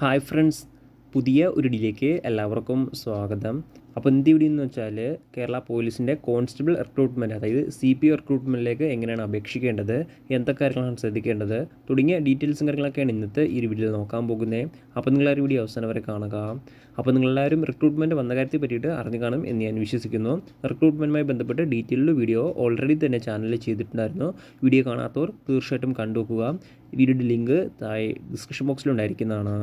Hi friends പുതിയ ഒരു ഡിലേക്ക് എല്ലാവർക്കും സ്വാഗതം. അപ്പോൾ എന്ത് ഇവിടെ എന്ന് വെച്ചാൽ കേരള പോലീസിന്റെ കോൺസ്റ്റബിൾ റിക്രൂട്ട്മെന്റ് അതായത് സി പി റിക്രൂട്ട്മെന്റിലേക്ക് എങ്ങനെയാണ് അപേക്ഷിക്കേണ്ടത് എന്തൊക്കെ കാര്യങ്ങളാണ് ശ്രദ്ധിക്കേണ്ടത് തുടങ്ങിയ ഡീറ്റെയിൽസും കാര്യങ്ങളൊക്കെയാണ് ഇന്നത്തെ ഈ വീഡിയോയിൽ നോക്കാൻ പോകുന്നത് അപ്പോൾ നിങ്ങളൊരു വീഡിയോ അവസാനം വരെ കാണുക. അപ്പോൾ നിങ്ങളെല്ലാവരും റിക്രൂട്ട്മെന്റ് വന്ന കാര്യത്തെ പറ്റിയിട്ട് അറിഞ്ഞു കാണും എന്ന് ഞാൻ വിശ്വസിക്കുന്നു. റിക്രൂട്ട്മെന്റുമായി ബന്ധപ്പെട്ട് ഡീറ്റെയിൽഡ് വീഡിയോ ഓൾറെഡി തന്നെ ചാനലിൽ ചെയ്തിട്ടുണ്ടായിരുന്നു. വീഡിയോ കാണാത്തവർ തീർച്ചയായിട്ടും കണ്ടുവെക്കുക വീഡിയോയുടെ ലിങ്ക് താഴെ ഡിസ്ക്രിപ്ഷൻ ബോക്സിലുണ്ടായിരിക്കുന്നതാണ്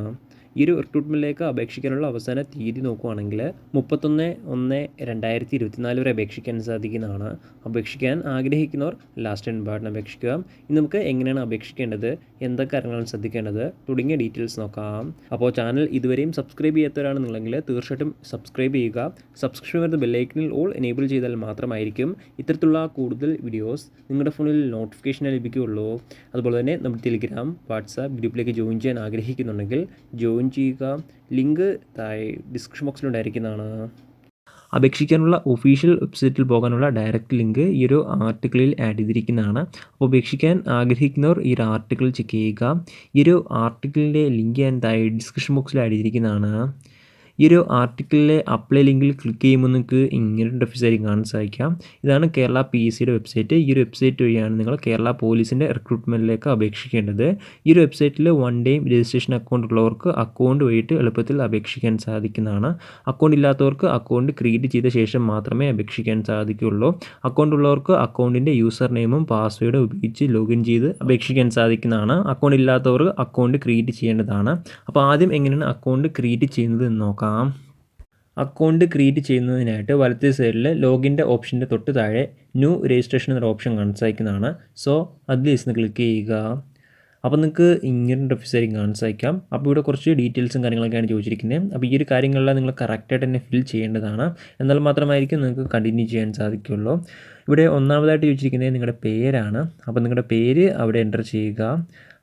ഈ ഒരു റിക്രൂട്ട്മെന്റിലേക്ക് അപേക്ഷിക്കാനുള്ള അവസാന തീയതി നോക്കുവാണെങ്കിൽ മുപ്പത്തൊന്ന് ഒന്ന് രണ്ടായിരത്തി ഇരുപത്തിനാല് വരെ അപേക്ഷിക്കാൻ സാധിക്കുന്നതാണ്. അപേക്ഷിക്കാൻ ആഗ്രഹിക്കുന്നവർ ലാസ്റ്റ് ഇൻ പാർട്ടിന് അപേക്ഷിക്കുക. ഇനി നമുക്ക് എങ്ങനെയാണ് അപേക്ഷിക്കേണ്ടത്? എന്തൊക്കെ കാര്യങ്ങളാണ് ശ്രദ്ധിക്കേണ്ടത്? തുടങ്ങിയ ഡീറ്റെയിൽസ് നോക്കാം. അപ്പോൾ ചാനൽ ഇതുവരെയും സബ്സ്ക്രൈബ് ചെയ്യാത്തവരാണെന്നുണ്ടെങ്കിൽ തീർച്ചയായിട്ടും സബ്സ്ക്രൈബ് ചെയ്യുക. സബ്സ്ക്രിപ്ഷൻ വരുന്ന ബെല്ലൈക്കനിൽ ഓൾ എനേബിൾ ചെയ്താൽ മാത്രമായിരിക്കും ഇത്തരത്തിലുള്ള കൂടുതൽ വീഡിയോസ് നിങ്ങളുടെ ഫോണിൽ നോട്ടിഫിക്കേഷൻ ലഭിക്കുകയുള്ളൂ. അതുപോലെ തന്നെ നമ്മുടെ ടെലിഗ്രാം വാട്സാപ്പ് ഗ്രൂപ്പിലേക്ക് ജോയിൻ ചെയ്യാൻ ആഗ്രഹിക്കുന്നുണ്ടെങ്കിൽ ജോയിൻ ചെയ്യുക. ലിങ്ക് താഴെ ഡിസ്ക്രിപ്ഷൻ ബോക്സിലുണ്ടായിരിക്കുന്നതാണ് അപേക്ഷിക്കാനുള്ള ഒഫീഷ്യൽ വെബ്സൈറ്റിൽ പോകാനുള്ള ഡയറക്റ്റ് ലിങ്ക് ഈ ഒരു ആർട്ടിക്കിളിൽ ആഡ് ചെയ്തിരിക്കുന്നതാണ്. അപ്പോൾ അപേക്ഷിക്കാൻ ആഗ്രഹിക്കുന്നവർ ഈ ഒരു ആർട്ടിക്കിൾ ചെക്ക് ചെയ്യുക. ഈ ഒരു ആർട്ടിക്കിളിന്റെ ലിങ്ക് ഞാൻ ഡിസ്ക്രിപ്ഷൻ ബോക്സിൽ ആഡ് ചെയ്തിരിക്കുന്നതാണ്. ഈ ഒരു ആർട്ടിക്കിളിലെ അപ്ലൈ ലിങ്കിൽ ക്ലിക്ക് ചെയ്യുമ്പോൾ നിങ്ങൾക്ക് ഇങ്ങനെ ഡെഫിസായി കാണാൻ സാധിക്കാം ഇതാണ് കേരള പി എസ് സിയുടെ വെബ്സൈറ്റ് ഈ ഒരു വെബ്സൈറ്റ് വഴിയാണ് നിങ്ങൾ കേരള പോലീസിന്റെ റിക്രൂട്ട്മെന്റിലേക്ക് അപേക്ഷിക്കേണ്ടത്. ഈ ഒരു വെബ്സൈറ്റിൽ വൺ ഡേയും രജിസ്ട്രേഷൻ അക്കൗണ്ട് ഉള്ളവർക്ക് അക്കൗണ്ട് വഴിയിട്ട് എളുപ്പത്തിൽ അപേക്ഷിക്കാൻ സാധിക്കുന്നതാണ്. അക്കൗണ്ട് ഇല്ലാത്തവർക്ക് അക്കൗണ്ട് ക്രിയേറ്റ് ചെയ്ത ശേഷം മാത്രമേ അപേക്ഷിക്കാൻ സാധിക്കുകയുള്ളൂ. അക്കൗണ്ട് ഉള്ളവർക്ക് അക്കൗണ്ടിന്റെ യൂസർ നെയിമും പാസ്വേഡും ഉപയോഗിച്ച് ലോഗിൻ ചെയ്ത് അപേക്ഷിക്കാൻ സാധിക്കുന്നതാണ്. അക്കൗണ്ട് ഇല്ലാത്തവർക്ക് അക്കൗണ്ട് ക്രിയേറ്റ് ചെയ്യേണ്ടതാണ്. അപ്പോൾ ആദ്യം എങ്ങനെയാണ് അക്കൗണ്ട് ക്രിയേറ്റ് ചെയ്യുന്നത് എന്ന് നോക്കാം. നോക്കാം. അക്കൗണ്ട് ക്രിയേറ്റ് ചെയ്യുന്നതിനായിട്ട് വലത്തെ സൈഡിൽ ലോഗിന്റെ ഓപ്ഷന്റെ തൊട്ട് താഴെ ന്യൂ രജിസ്ട്രേഷൻ എന്നൊരു ഓപ്ഷൻ കാണിച്ചയക്കുന്നതാണ്. സോ അതിൽ നിന്ന് ക്ലിക്ക് ചെയ്യുക. അപ്പോൾ നിങ്ങൾക്ക് ഇങ്ങനെ ഓഫീസായിരിക്കും കാണിച്ചയക്കാം. അപ്പോൾ ഇവിടെ കുറച്ച് ഡീറ്റെയിൽസും കാര്യങ്ങളൊക്കെയാണ് ചോദിച്ചിരിക്കുന്നത്. അപ്പോൾ ഈ ഒരു കാര്യങ്ങളെല്ലാം നിങ്ങൾ കറക്റ്റായിട്ട് തന്നെ ഫിൽ ചെയ്യേണ്ടതാണ്. എന്നാൽ മാത്രമായിരിക്കും നിങ്ങൾക്ക് കണ്ടിന്യൂ ചെയ്യാൻ സാധിക്കുള്ളൂ ഇവിടെ ഒന്നാമതായിട്ട് ചോദിച്ചിരിക്കുന്നത് നിങ്ങളുടെ പേരാണ്. അപ്പോൾ നിങ്ങളുടെ പേര് അവിടെ എന്റർ ചെയ്യുക.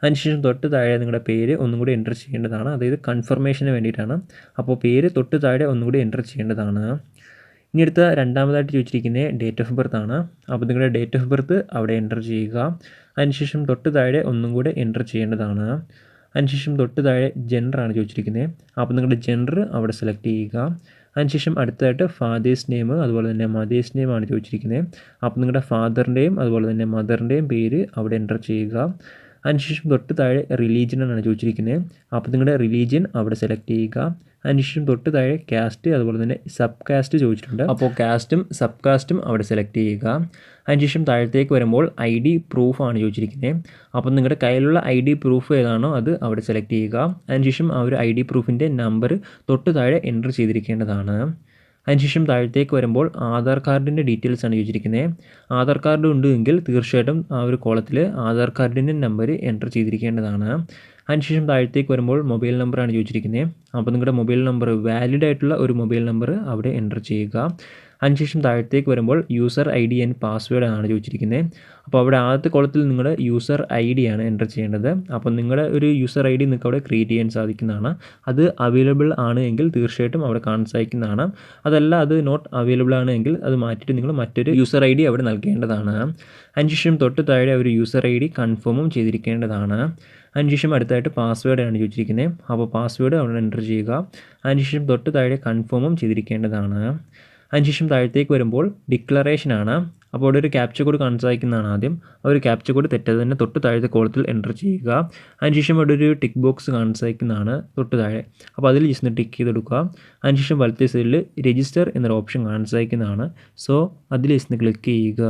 അതിനുശേഷം തൊട്ട് താഴെ നിങ്ങളുടെ പേര് ഒന്നും കൂടി എന്റർ ചെയ്യേണ്ടതാണ്. അതായത് കൺഫർമേഷന് വേണ്ടിയിട്ടാണ്. അപ്പോൾ പേര് തൊട്ട് താഴെ ഒന്നും കൂടി എന്റർ ചെയ്യേണ്ടതാണ്. ഇനി അടുത്ത രണ്ടാമതായിട്ട് ചോദിച്ചിരിക്കുന്നത് ഡേറ്റ് ഓഫ് ബർത്ത് ആണ്. അപ്പോൾ നിങ്ങളുടെ ഡേറ്റ് ഓഫ് ബർത്ത് അവിടെ എന്റർ ചെയ്യുക. അതിനുശേഷം തൊട്ട് താഴെ ഒന്നും കൂടെ എന്റർ ചെയ്യേണ്ടതാണ്. അതിനുശേഷം തൊട്ട് താഴെ ജെൻഡറാണ് ചോദിച്ചിരിക്കുന്നത്. അപ്പോൾ നിങ്ങളുടെ ജെൻഡർ അവിടെ സെലക്ട് ചെയ്യുക. അതിനുശേഷം അടുത്തതായിട്ട് ഫാദേഴ്സ് നെയിം അതുപോലെ തന്നെ മദേഴ്സ് നെയിം ആണ് ചോദിച്ചിരിക്കുന്നത്. അപ്പോൾ നിങ്ങളുടെ ഫാദറിന്റെയും അതുപോലെ തന്നെ മദറിന്റെയും പേര് അവിടെ എന്റർ ചെയ്യുക. അതിനുശേഷം തൊട്ട് താഴെ റിലീജിയൻ എന്നാണ് ചോദിച്ചിരിക്കുന്നത്. അപ്പോൾ നിങ്ങളുടെ റിലീജിയൻ അവിടെ സെലക്ട് ചെയ്യുക. അതിനുശേഷം തൊട്ട് താഴെ കാസ്റ്റ് അതുപോലെ തന്നെ സബ് കാസ്റ്റ് ചോദിച്ചിട്ടുണ്ട് അപ്പോൾ കാസ്റ്റും സബ് കാസ്റ്റും അവിടെ സെലക്ട് ചെയ്യുക. അതിനുശേഷം താഴത്തേക്ക് വരുമ്പോൾ ഐ ഡി പ്രൂഫാണ് ചോദിച്ചിരിക്കുന്നത്. അപ്പോൾ നിങ്ങളുടെ കയ്യിലുള്ള ഐ ഡി പ്രൂഫ് ഏതാണോ അത് അവിടെ സെലക്ട് ചെയ്യുക. അതിനുശേഷം ആ ഒരു ഐ ഡി പ്രൂഫിന്റെ നമ്പർ തൊട്ട് താഴെ എന്റർ ചെയ്തിരിക്കേണ്ടതാണ്. അതിനുശേഷം താഴത്തേക്ക് വരുമ്പോൾ ആധാർ കാർഡിന്റെ ഡീറ്റെയിൽസ് ആണ് ചോദിച്ചിരിക്കുന്നത്. ആധാർ കാർഡ് ഉണ്ടെങ്കിൽ തീർച്ചയായിട്ടും ആ ഒരു കോളത്തിൽ ആധാർ കാർഡിന്റെ നമ്പർ എന്റർ ചെയ്തിരിക്കേണ്ടതാണ്. അതിനുശേഷം താഴത്തേക്ക് വരുമ്പോൾ മൊബൈൽ നമ്പറാണ് ചോദിച്ചിരിക്കുന്നത്. അപ്പോൾ നിങ്ങളുടെ മൊബൈൽ നമ്പർ വാലിഡ് ആയിട്ടുള്ള ഒരു മൊബൈൽ നമ്പർ അവിടെ എന്റർ ചെയ്യുക. അതിനുശേഷം താഴത്തേക്ക് വരുമ്പോൾ user I D and password ആണ് ചോദിച്ചിരിക്കുന്നത് അപ്പോൾ അവിടെ ആദ്യത്തെ കോളത്തിൽ നിങ്ങൾ യൂസർ ഐ ഡി ആണ് എന്റർ ചെയ്യേണ്ടത്. അപ്പോൾ നിങ്ങളുടെ ഒരു യൂസർ ഐ ഡി നിങ്ങൾക്ക് അവിടെ ക്രിയേറ്റ് ചെയ്യാൻ സാധിക്കുന്നതാണ്. അത് അവൈലബിൾ ആണ് എങ്കിൽ തീർച്ചയായിട്ടും അവിടെ കാണാൻ സാധിക്കുന്നതാണ്. അതല്ല അത് നോട്ട് അവൈലബിൾ ആണ് എങ്കിൽ അത് മാറ്റിയിട്ട് നിങ്ങൾ മറ്റൊരു യൂസർ ഐ ഡി അവിടെ നൽകേണ്ടതാണ്. അതിനുശേഷം തൊട്ട് താഴെ ഒരു യൂസർ ഐ ഡി കൺഫേമും ചെയ്തിരിക്കേണ്ടതാണ്. അതിനുശേഷം അടുത്തായിട്ട് പാസ്വേഡാണ് ചോദിച്ചിരിക്കുന്നത് അപ്പോൾ പാസ്വേഡ് അവിടെ എന്റർ ചെയ്യുക. അതിനുശേഷം തൊട്ട് താഴെ കൺഫേമും ചെയ്തിരിക്കേണ്ടതാണ്. അതിനുശേഷം താഴത്തേക്ക് വരുമ്പോൾ ഡിക്ലറേഷനാണ് അപ്പോൾ അവിടെ ഒരു ക്യാപ്ച കോഡ് കാണിച്ചു വയ്ക്കുന്നതാണ് ആദ്യം. ആ ഒരു ക്യാപ്ച കോഡ് തെറ്റാതെ തന്നെ തൊട്ട് താഴത്തെ കോളത്തിൽ എന്റർ ചെയ്യുക. അതിനുശേഷം അവിടെ ഒരു ടിക്ക് ബോക്സ് കാണിച്ചു വയ്ക്കുന്നതാണ് തൊട്ട് താഴെ. അപ്പോൾ അതിൽ ജസ്റ്റ് ടിക്ക് ചെയ്തെടുക്കുക. അതിനുശേഷം വലത്തെ സൈഡിൽ രജിസ്റ്റർ എന്നൊരു ഓപ്ഷൻ കാണിച്ചു വയ്ക്കുന്നതാണ് സോ അതിൽ ജസ്റ്റ് ക്ലിക്ക് ചെയ്യുക.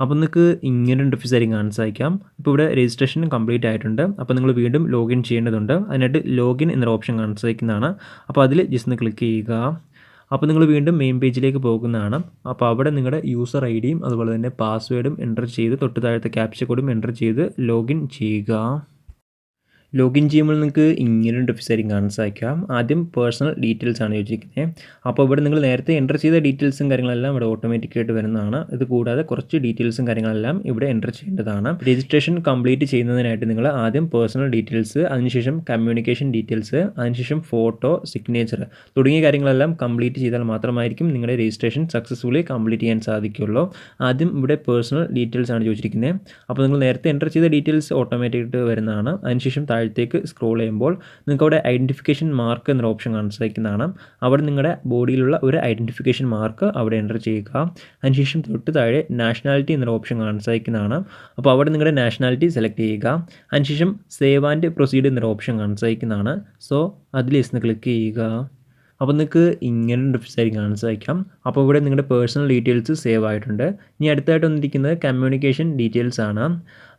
അപ്പോൾ നിങ്ങൾക്ക് ഇങ്ങനെ ഇന്റർഫേസ് ആയിരിക്കും കാണിച്ചു വയ്ക്കാം ഇപ്പോൾ ഇവിടെ രജിസ്ട്രേഷൻ കംപ്ലീറ്റ് ആയിട്ടുണ്ട്. അപ്പോൾ നിങ്ങൾ വീണ്ടും ലോഗിൻ ചെയ്യേണ്ടതുണ്ട്. അതിനായിട്ട് ലോഗിൻ എന്നൊരു ഓപ്ഷൻ കാണിച്ചു വയ്ക്കുന്നതാണ് അപ്പോൾ അതിൽ ജസ്റ്റ് ഒന്ന് ക്ലിക്ക് ചെയ്യുക. അപ്പോൾ നിങ്ങൾ വീണ്ടും മെയിൻ പേജിലേക്ക് പോകുന്നതാണ്. അപ്പോൾ അവിടെ നിങ്ങളുടെ യൂസർ ഐ ഡിയും അതുപോലെ തന്നെ പാസ്വേഡും എന്റർ ചെയ്ത് തൊട്ട് താഴത്തെ ക്യാപ്ച കോഡും എന്റർ ചെയ്ത് ലോഗിൻ ചെയ്യുക. ലോഗിൻ ചെയ്യുമ്പോൾ നിങ്ങൾക്ക് ഇങ്ങനെ ഒരു ആയിരിക്കും കാണാൻ സാധിക്കാം ആദ്യം പേഴ്സണൽ ഡീറ്റെയിൽസ് ആണ് ചോദിച്ചിരിക്കുന്നത് അപ്പോൾ ഇവിടെ നിങ്ങൾ നേരത്തെ എന്റർ ചെയ്ത ഡീറ്റെയിൽസും കാര്യങ്ങളെല്ലാം ഇവിടെ ഓട്ടോമാറ്റിക്കായിട്ട് വരുന്നതാണ്. ഇത് കൂടാതെ കുറച്ച് ഡീറ്റെയിൽസും കാര്യങ്ങളെല്ലാം ഇവിടെ എന്റർ ചെയ്യേണ്ടതാണ്. രജിസ്ട്രേഷൻ കംപ്ലീറ്റ് ചെയ്യുന്നതിനായിട്ട് നിങ്ങൾ ആദ്യം പേഴ്സണൽ ഡീറ്റെയിൽസ് അതിനുശേഷം കമ്മ്യൂണിക്കേഷൻ ഡീറ്റെയിൽസ് അതിനുശേഷം ഫോട്ടോ സിഗ്നേച്ചർ തുടങ്ങിയ കാര്യങ്ങളെല്ലാം കംപ്ലീറ്റ് ചെയ്താൽ മാത്രമായിരിക്കും നിങ്ങളുടെ രജിസ്ട്രേഷൻ സക്സസ്ഫുള്ളി കംപ്ലീറ്റ് ചെയ്യാൻ സാധിക്കുള്ളൂ ആദ്യം ഇവിടെ പേഴ്സണൽ ഡീറ്റെയിൽസ് ആണ് ചോദിച്ചിരിക്കുന്നത് അപ്പോൾ നിങ്ങൾ നേരത്തെ എന്റർ ചെയ്ത ഡീറ്റെയിൽസ് ഓട്ടോമാറ്റിക്കായിട്ട് വരുന്നതാണ്. അതിനുശേഷം താഴെ താഴത്തേക്ക് സ്ക്രോൾ ചെയ്യുമ്പോൾ നിങ്ങൾക്ക് അവിടെ ഐഡന്റിഫിക്കേഷൻ മാർക്ക് എന്നൊരു ഓപ്ഷൻ കാണിച്ചിരിക്കുന്നതാണ്. അവിടെ നിങ്ങളുടെ ബോഡിയിലുള്ള ഒരു ഐഡന്റിഫിക്കേഷൻ മാർക്ക് അവിടെ എന്റർ ചെയ്യുക. അതിനുശേഷം തൊട്ട് താഴെ നാഷണാലിറ്റി എന്നൊരു ഓപ്ഷൻ കാണിച്ചിരിക്കുന്നതാണ്. അപ്പോൾ അവിടെ നിങ്ങളുടെ നാഷണാലിറ്റി സെലക്ട് ചെയ്യുക. അതിനുശേഷം സേവ് ആൻഡ് പ്രൊസീഡ് എന്നൊരു ഓപ്ഷൻ കാണിച്ചിരിക്കുന്നതാണ്. സോ അതിൽ ജസ്റ്റ് ക്ലിക്ക് ചെയ്യുക. അപ്പോൾ നിങ്ങൾക്ക് ഇങ്ങനെ വെബ്സൈറ്റ് കാണാൻ സാധിക്കാം അപ്പോൾ ഇവിടെ നിങ്ങളുടെ പേഴ്സണൽ ഡീറ്റെയിൽസ് സേവ് ആയിട്ടുണ്ട്. ഇനി അടുത്തായിട്ട് വന്നിരിക്കുന്നത് കമ്മ്യൂണിക്കേഷൻ ഡീറ്റെയിൽസ് ആണ്.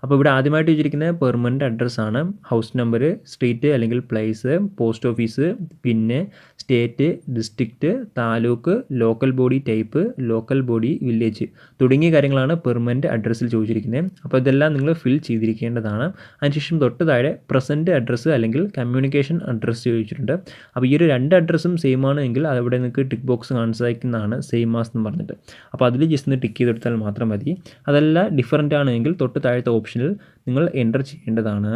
അപ്പോൾ ഇവിടെ ആദ്യമായിട്ട് വെച്ചിരിക്കുന്നത് പെർമനന്റ് അഡ്രസ്സാണ് ഹൗസ് നമ്പർ സ്ട്രീറ്റ് അല്ലെങ്കിൽ പ്ലേസ് പോസ്റ്റ് ഓഫീസ് പിന്നെ state district taluk local body type local body village തുടങ്ങിയ കാര്യങ്ങളാണ് പെർമനന്റ് അഡ്രസ്സിൽ ചോദിച്ചിരിക്കുന്നത്. അപ്പോൾ ഇതെല്ലാം നിങ്ങൾ ഫിൽ ചെയ്തിരിക്കേണ്ടതാണ്. അതിനുശേഷം തൊട്ട് താഴെ പ്രസന്റ് അഡ്രസ്സ് അല്ലെങ്കിൽ കമ്മ്യൂണിക്കേഷൻ അഡ്രസ്സ് ചോദിച്ചിട്ടുണ്ട്. അപ്പോൾ ഈ ഒരു രണ്ട് അഡ്രസ്സും സെയിം ആണ് എങ്കിൽ അവിടെ നിങ്ങൾക്ക് ടിക്ക് ബോക്സ് കാണാൻ സാധിക്കുന്നതാണ് സെയിം മാസ് എന്ന് പറഞ്ഞിട്ട്. അപ്പോൾ അതിൽ ജസ്റ്റ് ഒന്ന് ടിക്ക് ചെയ്തെടുത്താൽ മാത്രം മതി. അതെല്ലാം ഡിഫറന്റ് ആണെങ്കിൽ തൊട്ട് താഴത്തെ ഓപ്ഷനിൽ നിങ്ങൾ എന്റർ ചെയ്യേണ്ടതാണ്.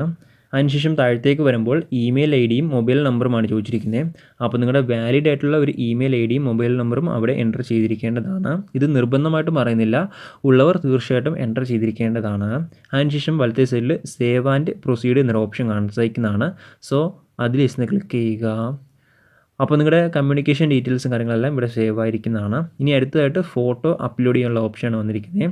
അതിനുശേഷം താഴത്തേക്ക് വരുമ്പോൾ ഇമെയിൽ ഐ ഡിയും മൊബൈൽ നമ്പറുമാണ് ചോദിച്ചിരിക്കുന്നത്. അപ്പോൾ നിങ്ങളുടെ വാലിഡ് ആയിട്ടുള്ള ഒരു ഇമെയിൽ ഐ ഡിയും മൊബൈൽ നമ്പറും അവിടെ എന്റർ ചെയ്തിരിക്കേണ്ടതാണ്. ഇത് നിർബന്ധമായിട്ടും പറയുന്നില്ല. ഉള്ളവർ തീർച്ചയായിട്ടും എന്റർ ചെയ്തിരിക്കേണ്ടതാണ്. അതിനുശേഷം വലത്തേ സൈഡിൽ സേവ് ആൻഡ് പ്രൊസീഡ് എന്നൊരു ഓപ്ഷൻ കാണാൻ സാധിക്കുന്നതാണ് സോ അതിൽ ഇന്ന് ക്ലിക്ക് ചെയ്യുക. അപ്പോൾ നിങ്ങളുടെ കമ്മ്യൂണിക്കേഷൻ ഡീറ്റെയിൽസും കാര്യങ്ങളെല്ലാം ഇവിടെ സേവ് ആയിരിക്കുന്നതാണ്. ഇനി അടുത്തതായിട്ട് ഫോട്ടോ അപ്ലോഡ് ചെയ്യാനുള്ള ഓപ്ഷനാണ് വന്നിരിക്കുന്നത്.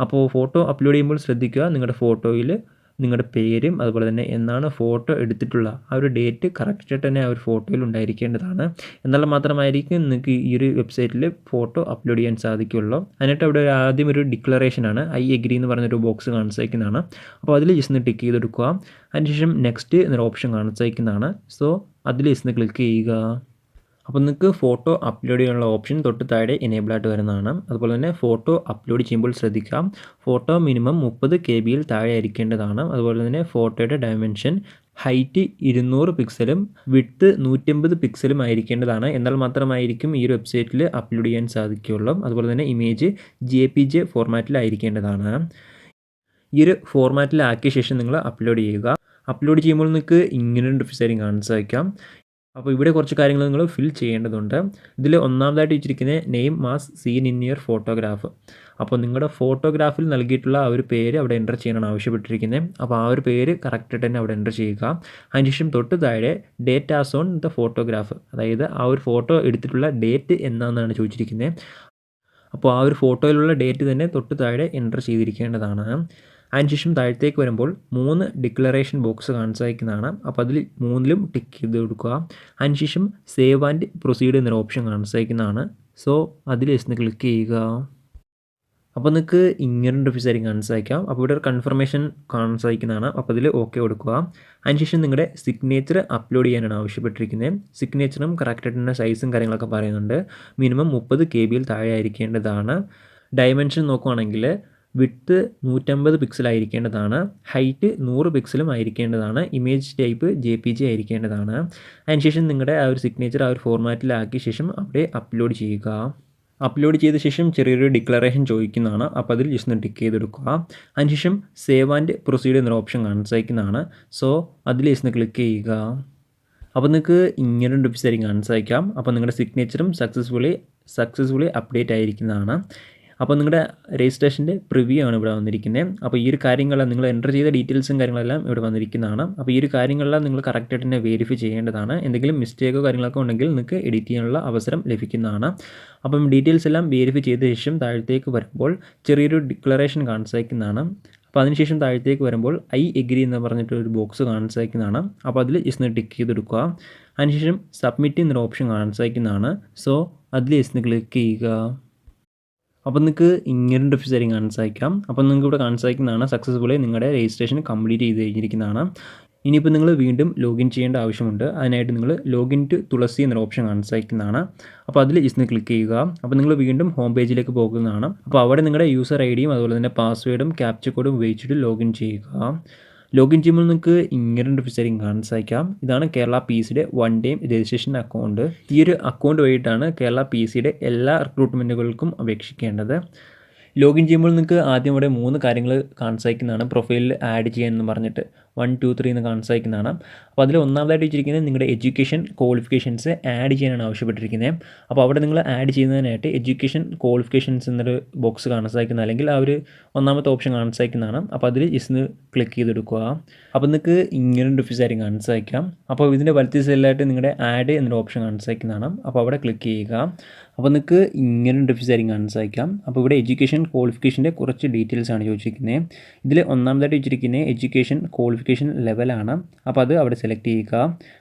അപ്പോൾ ഫോട്ടോ അപ്ലോഡ് ചെയ്യുമ്പോൾ ശ്രദ്ധിക്കുക. നിങ്ങളുടെ ഫോട്ടോയിൽ നിങ്ങളുടെ പേരും അതുപോലെ തന്നെ എന്നാണ് ഫോട്ടോ എടുത്തിട്ടുള്ള ആ ഒരു ഡേറ്റ് കറക്റ്റായിട്ട് തന്നെ ആ ഒരു ഫോട്ടോയിൽ ഉണ്ടായിരിക്കേണ്ടതാണ്. എന്നാൽ മാത്രമായിരിക്കും നിങ്ങൾക്ക് ഈ ഒരു വെബ്സൈറ്റിൽ ഫോട്ടോ അപ്ലോഡ് ചെയ്യാൻ സാധിക്കുള്ളൂ. അതിനായിട്ട് അവിടെ ആദ്യം ഒരു ഡിക്ലറേഷനാണ് ഐ എഗ്രി എന്ന് പറഞ്ഞൊരു ബോക്സ് കാണിച്ചേക്കുന്നതാണ്. അപ്പോൾ അതിൽ ജസ്റ്റ് ഒന്ന് ടിക്ക് ചെയ്തെടുക്കുക. അതിനുശേഷം നെക്സ്റ്റ് എന്നൊരു ഓപ്ഷൻ കാണിച്ചേക്കുന്നതാണ്. സോ അതിൽ ജസ്റ്റ് ക്ലിക്ക് ചെയ്യുക. അപ്പോൾ നിങ്ങൾക്ക് ഫോട്ടോ അപ്ലോഡ് ചെയ്യാനുള്ള ഓപ്ഷൻ തൊട്ട് താഴെ എനേബിൾ ആയിട്ട് വരുന്നതാണ്. അതുപോലെ തന്നെ ഫോട്ടോ അപ്ലോഡ് ചെയ്യുമ്പോൾ ശ്രദ്ധിക്കാം ഫോട്ടോ മിനിമം മുപ്പത് കെ ബിയിൽ താഴെ ആയിരിക്കേണ്ടതാണ് അതുപോലെ തന്നെ ഫോട്ടോയുടെ ഡയമെൻഷൻ ഹൈറ്റ് ഇരുന്നൂറ് പിക്സലും വിട്ത്ത് നൂറ്റമ്പത് പിക്സലും ആയിരിക്കേണ്ടതാണ്. എന്നാൽ മാത്രമായിരിക്കും ഈ ഒരു വെബ്സൈറ്റിൽ അപ്ലോഡ് ചെയ്യാൻ സാധിക്കുകയുള്ളൂ. അതുപോലെ തന്നെ ഇമേജ് ജെ പി ജെ ഫോർമാറ്റിലായിരിക്കേണ്ടതാണ് ഈ ഒരു ഫോർമാറ്റിലാക്കിയ ശേഷം നിങ്ങൾ അപ്ലോഡ് ചെയ്യുക. അപ്ലോഡ് ചെയ്യുമ്പോൾ നിങ്ങൾക്ക് ഇങ്ങനെ ഒരു കാണാൻ സാധിക്കാം അപ്പോൾ ഇവിടെ കുറച്ച് കാര്യങ്ങൾ നിങ്ങൾ ഫിൽ ചെയ്യേണ്ടതുണ്ട്. ഇതിൽ ഒന്നാമതായിട്ട് വെച്ചിരിക്കുന്ന name must seen in your photograph അപ്പോൾ നിങ്ങളുടെ ഫോട്ടോഗ്രാഫിൽ നൽകിയിട്ടുള്ള ആ ഒരു പേര് അവിടെ എന്റർ ചെയ്യാനാണ് ആവശ്യപ്പെട്ടിരിക്കുന്നത്. അപ്പോൾ ആ ഒരു പേര് കറക്റ്റായിട്ട് തന്നെ അവിടെ എന്റർ ചെയ്യുക. അതിനുശേഷം തൊട്ട് താഴെ date as on the photograph അതായത് ആ ഒരു ഫോട്ടോ എടുത്തിട്ടുള്ള ഡേറ്റ് എന്നാണെന്നാണ് ചോദിച്ചിരിക്കുന്നത്. അപ്പോൾ ആ ഒരു ഫോട്ടോയിലുള്ള ഡേറ്റ് തന്നെ തൊട്ട് താഴെ എന്റർ ചെയ്തിരിക്കേണ്ടതാണ്. അതിനുശേഷം താഴത്തേക്ക് വരുമ്പോൾ മൂന്ന് ഡിക്ലറേഷൻ ബോക്സ് കാണിച്ചയക്കുന്നതാണ്. അപ്പോൾ അതിൽ മൂന്നിലും ടിക്ക് ചെയ്ത് കൊടുക്കുക. അതിനുശേഷം സേവ് ആൻഡ് പ്രൊസീഡ് എന്നൊരു ഓപ്ഷൻ കാണിച്ചയക്കുന്നതാണ്. സോ അതിൽ ജസ്റ്റ് ക്ലിക്ക് ചെയ്യുക. അപ്പോൾ നിങ്ങൾക്ക് ഇങ്ങനെ ഒരു ഓഫീസായി കാണാൻ സാധിക്കാം അപ്പോൾ ഇവിടെ ഒരു കൺഫർമേഷൻ കാണിച്ചയക്കുന്നതാണ്. അപ്പോൾ അതിൽ ഓക്കെ കൊടുക്കുക. അതിനുശേഷം നിങ്ങളുടെ സിഗ്നേച്ചർ അപ്ലോഡ് ചെയ്യാനാണ് ആവശ്യപ്പെട്ടിരിക്കുന്നത്. സിഗ്നേച്ചറും കറക്റ്റായിട്ടുള്ള സൈസും കാര്യങ്ങളൊക്കെ പറയുന്നുണ്ട്. മിനിമം മുപ്പത് കെ ബിയിൽ താഴെ ആയിരിക്കേണ്ടതാണ്. ഡയമെൻഷൻ നോക്കുവാണെങ്കിൽ വിട്ത്ത് നൂറ്റമ്പത് പിക്സൽ ആയിരിക്കേണ്ടതാണ് ഹൈറ്റ് നൂറ് പിക്സലും ആയിരിക്കേണ്ടതാണ് image type J P G ആയിരിക്കേണ്ടതാണ്. അതിനുശേഷം നിങ്ങളുടെ ആ ഒരു സിഗ്നേച്ചർ ആ ഒരു ഫോർമാറ്റിലാക്കിയ ശേഷം അവിടെ അപ്ലോഡ് ചെയ്യുക. അപ്ലോഡ് ചെയ്ത ശേഷം ചെറിയൊരു ഡിക്ലറേഷൻ ചോദിക്കുന്നതാണ് അപ്പോൾ അതിൽ ജസ്റ്റ് ഒന്ന് ടിക്ക് ചെയ്തെടുക്കുക. അതിനുശേഷം സേവ് ആൻഡ് പ്രൊസീഡ് എന്നൊരു ഓപ്ഷൻ കാണിച്ചയക്കുന്നതാണ് സോ അതിൽ ജസ്റ്റ് ക്ലിക്ക് ചെയ്യുക. അപ്പോൾ നിങ്ങൾക്ക് ഇങ്ങനെ ഒരു ആയിരിക്കും കാണിച്ചയക്കാം. അപ്പോൾ നിങ്ങളുടെ സിഗ്നേച്ചറും സക്സസ്ഫുള്ളി സക്സസ്ഫുള്ളി അപ്ഡേറ്റ് ആയിരിക്കുന്നതാണ്. അപ്പോൾ നിങ്ങളുടെ രജിസ്ട്രേഷന്റെ പ്രിവ്യൂ ആണ് ഇവിടെ വന്നിരിക്കുന്നത് അപ്പോൾ ഈ ഒരു കാര്യങ്ങളെല്ലാം നിങ്ങൾ എന്റർ ചെയ്ത ഡീറ്റെയിൽസും കാര്യങ്ങളെല്ലാം ഇവിടെ വന്നിരിക്കുന്നതാണ്. അപ്പോൾ ഈ ഒരു കാര്യങ്ങളെല്ലാം നിങ്ങൾ കറക്റ്റായിട്ട് തന്നെ വെരിഫൈ ചെയ്യേണ്ടതാണ്. എന്തെങ്കിലും മിസ്റ്റേക്കോ കാര്യങ്ങളൊക്കെ ഉണ്ടെങ്കിൽ നിങ്ങൾക്ക് എഡിറ്റ് ചെയ്യാനുള്ള അവസരം ലഭിക്കുന്നതാണ്. അപ്പം ഡീറ്റെയിൽസ് എല്ലാം വെരിഫൈ ചെയ്ത ശേഷം താഴത്തേക്ക് വരുമ്പോൾ ചെറിയൊരു ഡിക്ലറേഷൻ കാണിച്ചേക്കുന്നതാണ് അപ്പോൾ അതിനുശേഷം താഴത്തേക്ക് വരുമ്പോൾ ഐ എഗ്രി എന്ന് പറഞ്ഞിട്ട് ഒരു ബോക്സ് കാണിച്ചേക്കുന്നതാണ് അപ്പോൾ അതിൽ ജസ്റ്റ് ടിക്ക് ചെയ്തെടുക്കുക. അതിനുശേഷം സബ്മിറ്റ് എന്നൊരു ഓപ്ഷൻ കാണിച്ചേക്കുന്നതാണ് സോ അതിൽ ജസ്റ്റ് ക്ലിക്ക് ചെയ്യുക. അപ്പോൾ നിങ്ങൾക്ക് ഇങ്ങനെ കാണാൻ സാധിക്കാം അപ്പോൾ നിങ്ങൾക്ക് ഇവിടെ കാണാൻ സാധിക്കുന്നതാണ് സക്സസ്ഫുള്ളി നിങ്ങളുടെ രജിസ്ട്രേഷൻ കംപ്ലീറ്റ് ചെയ്ത് കഴിഞ്ഞിരിക്കുന്നതാണ്. ഇനിയിപ്പോൾ നിങ്ങൾ വീണ്ടും ലോഗിൻ ചെയ്യേണ്ട ആവശ്യമുണ്ട്. അതിനായിട്ട് നിങ്ങൾ ലോഗിൻ ടു തുളസി എന്നൊരു ഓപ്ഷൻ കാണാൻ സാധിക്കുന്നതാണ് അപ്പോൾ അതിൽ ജസ്റ്റ് ക്ലിക്ക് ചെയ്യുക. അപ്പോൾ നിങ്ങൾ വീണ്ടും ഹോം പേജിലേക്ക് പോകുന്നതാണ്. അപ്പോൾ അവിടെ നിങ്ങളുടെ യൂസർ ഐ ഡിയും അതുപോലെ തന്നെ പാസ്വേഡും ക്യാപ്ചർ കോഡും ഉപയോഗിച്ചിട്ട് ലോഗിൻ ചെയ്യുക. ലോഗിൻ ചെയ്യുമ്പോൾ നിങ്ങൾക്ക് ഇങ്ങനെ ഒരു ഫീച്ചറിങ് കാണാൻ സാധിക്കാം ഇതാണ് കേരള പി സിയുടെ വൺ ടൈം രജിസ്ട്രേഷൻ അക്കൗണ്ട് ഈ ഒരു അക്കൗണ്ട് വഴിയിട്ടാണ് കേരള പി സിയുടെ എല്ലാ റിക്രൂട്ട്മെന്റുകൾക്കും അപേക്ഷിക്കേണ്ടത്. ലോഗിൻ ചെയ്യുമ്പോൾ നിങ്ങൾക്ക് ആദ്യം ഇവിടെ മൂന്ന് കാര്യങ്ങൾ കാണാൻ സാധിക്കുന്നതാണ് പ്രൊഫൈലിൽ ആഡ് ചെയ്യാൻ എന്ന് പറഞ്ഞിട്ട്. വൺ ടു ത്രീ എന്ന് കാണാൻ സാധിക്കുന്നതാണ് അപ്പോൾ അതിൽ ഒന്നാമതായിട്ട് വെച്ചിരിക്കുന്നത് നിങ്ങളുടെ എഡ്യൂക്കേഷൻ ക്വാളിഫിക്കേഷൻസ് ആഡ് ചെയ്യാനാണ് ആവശ്യപ്പെട്ടിരിക്കുന്നത്. അപ്പോൾ അവിടെ നിങ്ങൾ ആഡ് ചെയ്യുന്നതിനായിട്ട് എഡ്യൂക്കേഷൻ ക്വാളിഫിക്കേഷൻസ് എന്നൊരു ബോക്സ് കാണാൻ സാധിക്കുന്ന അല്ലെങ്കിൽ ആ ഒരു ഒന്നാമത്തെ ഓപ്ഷൻ കാണാൻ സാധിക്കുന്നതാണ് അപ്പോൾ അതിൽ ജസ്റ്റ് ക്ലിക്ക് ചെയ്തെടുക്കുക. അപ്പോൾ നിങ്ങൾക്ക് ഇങ്ങനെ ഡിഫീസ് ആയിരിക്കും കാണാൻ സാധിക്കാം അപ്പോൾ ഇതിന്റെ വലത്തി സൈഡിലായിട്ട് നിങ്ങളുടെ ആഡ് എന്നൊരു ഓപ്ഷൻ സാധിക്കുന്നതാണ് അപ്പോൾ അവിടെ ക്ലിക്ക് ചെയ്യുക. അപ്പോൾ നിങ്ങൾക്ക് ഇങ്ങനെ ഡിഫീസ് ആയിരിക്കും കാണാൻ സാധിക്കാം അപ്പോൾ ഇവിടെ എഡ്യൂക്കേഷൻ ക്വാളിഫിക്കേഷന്റെ കുറച്ച് ഡീറ്റെയിൽസ് ആണ് ചോദിച്ചിരിക്കുന്നത്. ഇതിൽ ഒന്നാമതായിട്ട് വെച്ചിരിക്കുന്നത് എഡ്യൂക്കേഷൻ ക്വാളിഫിക്കേഷൻ ലെവലാണ് അപ്പോൾ അത് അവിടെ സെലക്ട് ചെയ്യുക.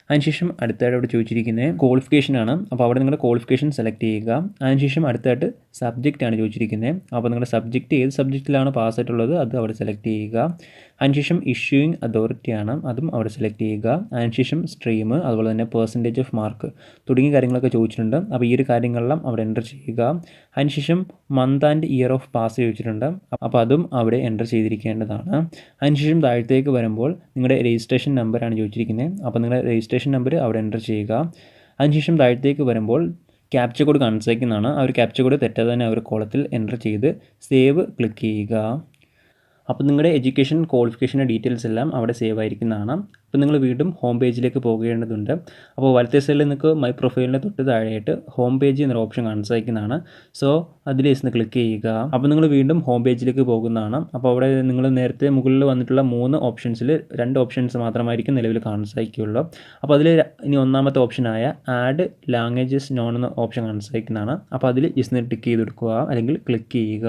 അതിനുശേഷം അടുത്തായിട്ട് അവിടെ ചോദിച്ചിരിക്കുന്നത് ക്വാളിഫിക്കേഷൻ ആണ്. അപ്പോൾ അവിടെ നിങ്ങളുടെ ക്വാളിഫിക്കേഷൻ സെലക്ട് ചെയ്യുക. അതിനുശേഷം അടുത്തായിട്ട് സബ്ജക്റ്റ് ആണ് ചോദിച്ചിരിക്കുന്നത്. അപ്പോൾ നിങ്ങളുടെ സബ്ജക്റ്റ് ഏത് സബ്ജക്റ്റിലാണ് പാസ് ആയിട്ടുള്ളത് അത് അവിടെ സെലക്ട് ചെയ്യുക. അതിനുശേഷം ഇഷ്യൂയിങ് അതോറിറ്റി ആണ്. അതും അവിടെ സെലക്ട് ചെയ്യുക. അതിനുശേഷം സ്ട്രീം അതുപോലെ തന്നെ പെർസെന്റേജ് ഓഫ് മാർക്ക് തുടങ്ങിയ കാര്യങ്ങളൊക്കെ ചോദിച്ചിട്ടുണ്ട്. അപ്പോൾ ഈ ഒരു കാര്യങ്ങളെല്ലാം അവിടെ എന്റർ ചെയ്യുക. അതിനുശേഷം month and year of pass ചോദിച്ചിട്ടുണ്ട്. അപ്പോൾ അതും അവിടെ എന്റർ ചെയ്തിരിക്കേണ്ടതാണ്. അതിനുശേഷം താഴത്തേക്ക് വരുമ്പോൾ നിങ്ങളുടെ രജിസ്ട്രേഷൻ നമ്പറാണ് ചോദിച്ചിരിക്കുന്നത്. അപ്പോൾ നിങ്ങളുടെ രജിസ്ട്രേഷൻ നമ്പർ അവിടെ എന്റർ ചെയ്യുക. അതിനുശേഷം താഴത്തേക്ക് വരുമ്പോൾ ക്യാപ്ച കോഡ് കാണിച്ചേക്കുന്നതാണ് ആ ഒരു ക്യാപ്ച കോഡ് തെറ്റാതെ തന്നെ ആ ഒരു കോളത്തിൽ എന്റർ ചെയ്ത് സേവ് ക്ലിക്ക് ചെയ്യുക. അപ്പോൾ നിങ്ങളുടെ എഡ്യൂക്കേഷൻ ക്വാളിഫിക്കേഷന്റെ ഡീറ്റെയിൽസ് എല്ലാം അവിടെ സേവ് ആയിരിക്കുന്നതാണ്. അപ്പോൾ നിങ്ങൾ വീണ്ടും ഹോം പേജിലേക്ക് പോകേണ്ടതുണ്ട്. അപ്പോൾ വലത്തെ സൈഡിൽ നിങ്ങൾക്ക് മൈ പ്രൊഫൈലിന്റെ തൊട്ട് താഴെയായിട്ട് ഹോം പേജ് എന്നൊരു ഓപ്ഷൻ കാണാൻ സാധിക്കുന്നതാണ് സോ അതിൽ നിന്ന് ക്ലിക്ക് ചെയ്യുക. അപ്പോൾ നിങ്ങൾ വീണ്ടും ഹോം പേജിലേക്ക് പോകുന്നതാണ്. അപ്പോൾ അവിടെ നിങ്ങൾ നേരത്തെ മുകളിൽ വന്നിട്ടുള്ള മൂന്ന് ഓപ്ഷൻസിൽ രണ്ട് ഓപ്ഷൻസ് മാത്രമായിരിക്കും നിലവിൽ കാണാൻ അപ്പോൾ അതിൽ ഇനി ഒന്നാമത്തെ ഓപ്ഷനായ ആഡ് ലാംഗ്വേജസ് നോൺ എന്ന ഓപ്ഷൻ കാണാൻ സാധിക്കുന്നതാണ് അപ്പോൾ അതിൽ ജസ്റ്റ് ടിക്ക് ചെയ്ത് കൊടുക്കുക അല്ലെങ്കിൽ ക്ലിക്ക് ചെയ്യുക.